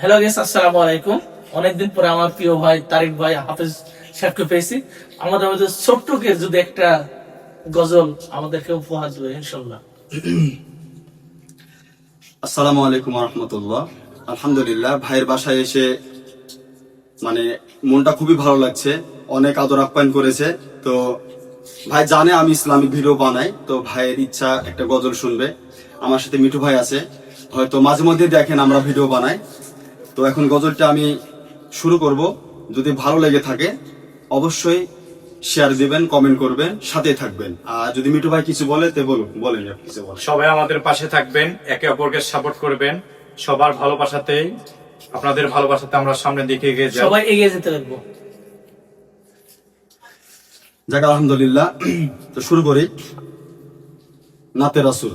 Hello guess আসসালামু আলাইকুম। অনেকদিন পরে আমার প্রিয় ভাই তারিক ভাই হাফেজ সাহেবকে পেয়েছি। আমাদের মধ্যে ছোট্টকে যদি একটা গজল আমাদেরকে উপহার দেবে ইনশাল্লাহ আসসালামু আলাইকুম রহমতুল্লাহ আলহামদুলিল্লাহ, ভাইয়ের বাসায় এসে মানে মনটা খুবই ভালো লাগছে। অনেক আদর আপ্যায়ন করেছে। তো ভাই জানে আমি ইসলামিক ভিডিও বানাই, তো ভাইয়ের ইচ্ছা একটা গজল শুনবে। আমার সাথে মিঠু ভাই আছে। হয়তো মাঝে মধ্যে দেখেন আমরা ভিডিও বানাই। তো এখন গজলটা আমি শুরু করব। যদি ভালো লেগে থাকে অবশ্যই শেয়ার দিবেন কমেন্ট করবেন সাথে থাকবেন। আর যদি মিঠু ভাই কিছু বলে তে বলুন বলেন কিছু বলেন। সবাই আমাদের পাশে থাকবেন একে অপরকে সাপোর্ট করবেন। সবার ভালোবাসাতেই আপনাদের ভালোবাসাতে আমরা সামনের দিকে এগিয়ে যাই। সবাই এগিয়ে যেতে পারব যাক আলহামদুলিল্লাহ। তো শুরু করি। নাতে রাসুল।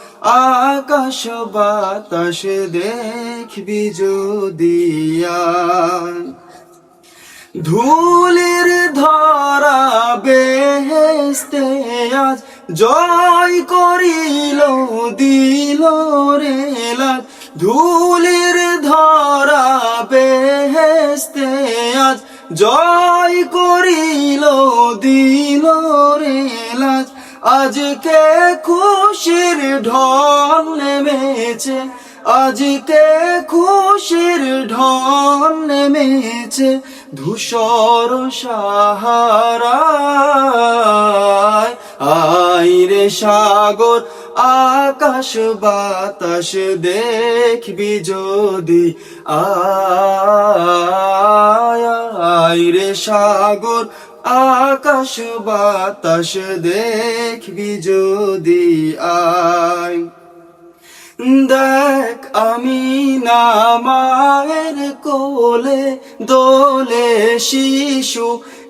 আকাশ বাতাস দেখবি যদি আয় ধুলির ধরা বেহেস্তে আজ জয় করিল, দিল রে লাজ ধুলির ধরা বেহেস্তে আজ জয় করিল, দিল রে লাজ আজকে খুশির ঢল নেমেছে, আজকে খুশির ঢল নেমেছে ধূসর সাহারায় আই রে সাগর, আকাশ বাতাস দেখবি যদি। আয় রে সাগর আকাশ বাতাস দেখবি যদি আয়। দেখ আমি না মায়ের কোলে দোলে শিশু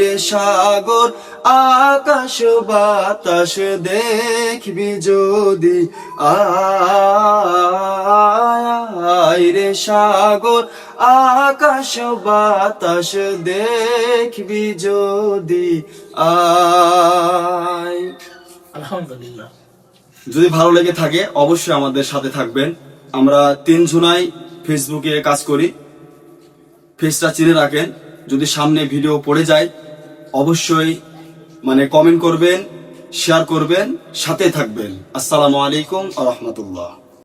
রে সাগর, আকাশ বাতাস দেখবি যদি আয় রে সাগর আকাশ বাতাস দেখবি যদি। আয় আলহামদুলিল্লাহ যদি ভালো লেগে থাকে অবশ্যই আমাদের সাথে থাকবেন আমরা তিন জুনাই ফেসবুকে কাজ করি ফেসটা চিনে রাখেন যদি সামনে ভিডিও পড়ে যায়, অবশ্যই মানে কমেন্ট করবেন শেয়ার করবেন সাথে থাকবেন। আসসালামু আলাইকুম আ রহমতুল্লাহ।